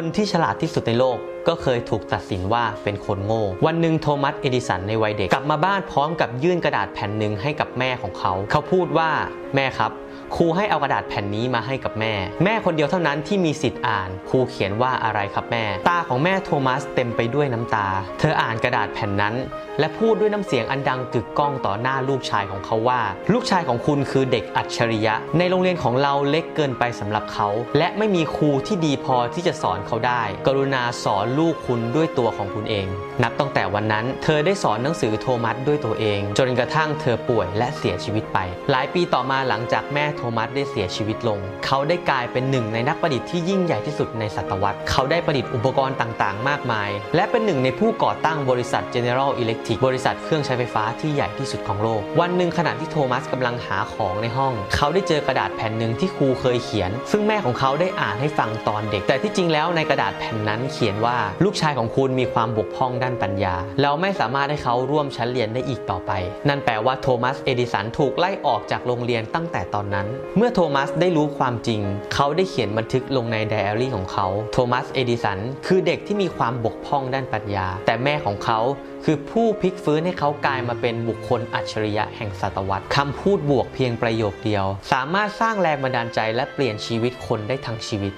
คนที่ฉลาดที่สุดในโลก ก็เคยถูกตัดสินว่าเป็นคนโง่ วันหนึ่งโทมัส เอดิสันในวัยเด็กกลับมาบ้านพร้อมกับยื่นกระดาษแผ่นหนึ่งให้กับแม่ของเขา เขาพูดว่าแม่ครับครูให้เอากระดาษแผ่นนี้มาให้กับแม่ แม่คนเดียวเท่านั้นที่มีสิทธิ์อ่าน ครูเขียนว่าอะไรครับแม่ ตาของแม่โทมัสเต็มไปด้วยน้ำตา เธออ่านกระดาษแผ่นนั้น และพูดด้วยน้ำเสียงอันดังกึกก้องต่อหน้าลูกชายของเขาว่า ลูกชายของคุณคือเด็กอัจฉริยะ ในโรงเรียนของเราเล็กเกินไปสำหรับเขา และไม่มีครูที่ดีพอที่จะสอนเขาได้ กรุณาสอนลูกคุณด้วยตัวของคุณเอง นับตั้งแต่วันนั้น เธอได้สอนหนังสือโทมัสด้วยตัวเอง จนกระทั่งเธอป่วยและเสียชีวิตไป หลายปีต่อมาหลังจากแม่โทมัสได้เสียชีวิตลง เขาได้กลายเป็นหนึ่งในนักประดิษฐ์ที่ยิ่งใหญ่ที่สุดในศตวรรษ เขาได้ประดิษฐ์อุปกรณ์ต่างๆ มากมาย และเป็นหนึ่งในผู้ก่อตั้งบริษัท General Electric บริษัทเครื่องใช้ไฟฟ้าที่ใหญ่ที่สุดของโลก วันหนึ่งขณะที่โทมัสกำลังหาของในห้อง เขาได้เจอกระดาษแผ่นหนึ่งที่ครูเคยเขียน ซึ่งแม่ของเขาได้อ่านให้ฟังตอนเด็ก แต่ที่จริงแล้วในกระดาษแผ่นนั้นเขียนว่าลูกชายของคุณมีความบกพร่องด้านปัญญาเราไม่สามารถให้เขาร่วมชั้นเรียนได้อีกต่อไป นั่นแปลว่าโทมัสเอดิสันถูกไล่ออกจากโรงเรียนตั้งแต่ตอนนั้น เมื่อโทมัสได้รู้ความจริง เขาได้เขียนบันทึกลงในไดอารี่ของเขา โทมัสเอดิสันคือเด็กที่มีความบกพร่องด้านปัญญา แต่แม่ของเขาคือผู้พลิกฟื้นให้เขากลายมาเป็นบุคคลอัจฉริยะแห่งศตวรรษคำพูดบวกเพียงประโยคเดียว สามารถสร้างแรงบันดาลใจและเปลี่ยนชีวิตคนได้ทั้งชีวิต